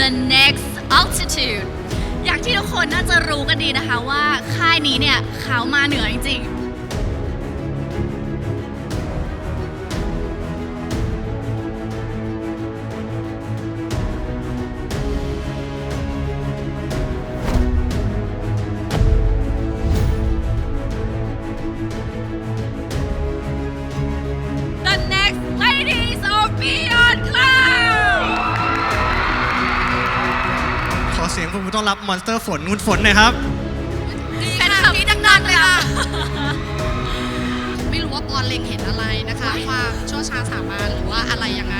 the next altitude อย่างที่ทุกคนน่าจะรู้กันดีนะคะว่าค่ายนี้เนี่ยเขามาเหนือจริงๆ ขอเสียงปรบมือต้อนรับมอนสเตอร์ฝนคุณฝนหน่อยครับ แฟนคลับที่ดังๆเลยค่ะ ไม่รู้ว่าปอนเล็งเห็นอะไรนะคะ ความชั่วช้าสามารถหรือว่าอะไรยังไง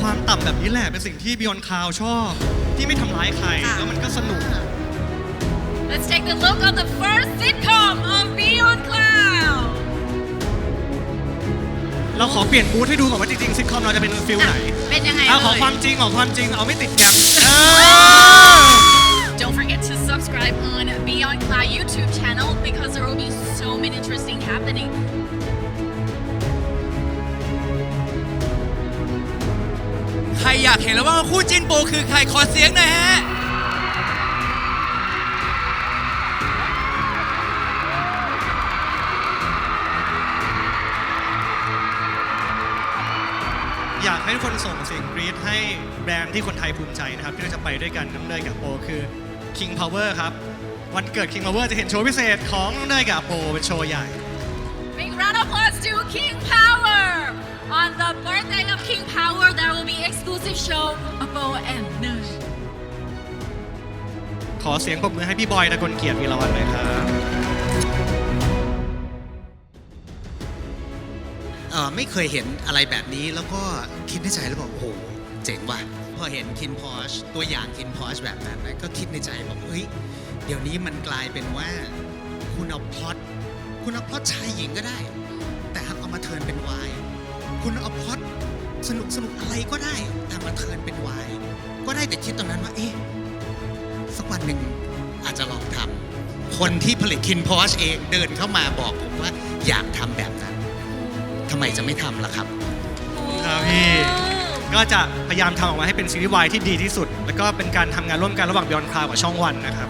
ความต่ำแบบนี้แหละเป็นสิ่งที่ Beyond Cloud ชอบ ที่ไม่ทำร้ายใคร ค่ะ แล้วมันก็สนุก Let's take a look at the first sitcom of Beyond Cloud เราขอเปลี่ยนบูธให้ดูก่อนว่าจริงๆซิทคอมเราจะเป็นฟิลไหนเป็นยังไงเอาขอเลยความจริงขอความจริงเอาไม่ติดแกมเออ Don't forget to subscribe on Beyond Cloud YouTube channel because there will be so many interesting happening. ใครอยากเห็นแล้วว่าคู่จิ้นโปคือใครขอเสียงหน่อยฮะ อยากให้ทุกคนส่งเสียงกรี๊ดให้แบรนด์ที่คนไทยภูมิใจนะครับ ที่เราจะไปด้วยกันน้ำเนยกับโปคือ King Power ครับ วันเกิด King Power จะเห็นโชว์พิเศษของน้ำเนยกับโปเป็นโชว์ใหญ่ Big round of applause to King Power! On the birthday of King Power, there will be exclusive show of Bo and Nush. ขอเสียงปรบมือให้พี่บอยตะกลเกียรติวีรวัฒน์หน่อยครับเอ่อไม่เคยเห็นอะไรแบบนี้แล้วก็คิดในใจแล้วบอกโอ้โหเจ๋งว่ะ พอเห็นคินพอชตัวอย่างคินพอชแบบนั้นนะก็คิดในใจบอกเฮ้ยเดี๋ยวนี้มันกลายเป็นว่าคุณเอาพล็อตคุณเอาพล็อตชายหญิงก็ได้ แต่เอามาเทินเป็นวายคุณเอาพล็อตสนุกสนุกอะไรก็ได้แต่มาเทินเป็นวายก็ได้แต่คิดตรงนั้นว่าเอ๊ะสักวันหนึ่งอาจจะลองทำคนที่ผลิตคินพอชเองเดินเข้ามาบอกผมว่าอยากทำแบบนั้นทำไมจะไม่ทำล่ะครับครับพี่ ก็จะพยายามทำออกมาให้เป็นซีรีส์วายที่ดีที่สุด แล้วก็เป็นการทำงานร่วมกันระหว่าง Beyond Cloud กับช่องวันนะครับ